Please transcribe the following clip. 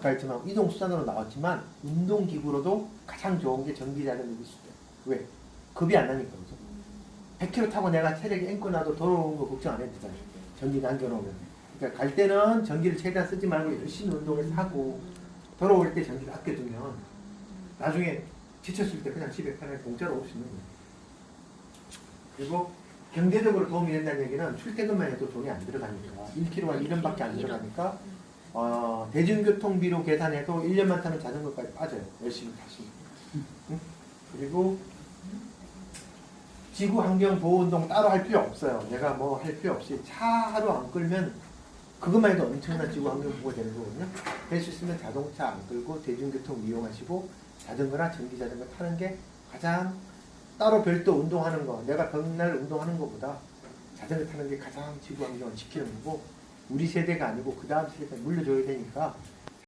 아까 했지만 이동 수단으로 나왔지만 운동 기구로도 가장 좋은 게 전기 자전거일 수 있어요. 왜? 급이 안 나니까 그죠? 100km 타고 내가 체력이 앵꼬 나도 돌아오는 거 걱정 안 해도 되잖아요. 전기 남겨놓으면. 그러니까 갈 때는 전기를 최대한 쓰지 말고 열심히 운동을 하고 돌아올 때 전기를 아껴두면 나중에 지쳤을 때 그냥 집에 편하게 공짜로 올 수 있는 거예요. 그리고 경제적으로 도움이 된다는 얘기는 출퇴근만 해도 돈이 안 들어가니까 1km가 1원밖에 안 들어가니까 어, 대중교통비로 계산해도 1년만 타는 자전거까지 빠져요. 열심히 타시면. 응? 그리고 지구 환경 보호 운동 따로 할 필요 없어요. 내가 뭐 할 필요 없이 차 하루 안 끌면 그것만 해도 엄청난 지구 환경 보호가 되는 거거든요. 될 수 있으면 자동차 안 끌고 대중교통 이용하시고 자전거나 전기 자전거 타는 게 가장 따로 별도 운동하는 거 내가 백날 운동하는 것보다 자전거 타는 게 가장 지구 환경을 지키는 거고 우리 세대가 아니고 그 다음 세대가 물려줘야 되니까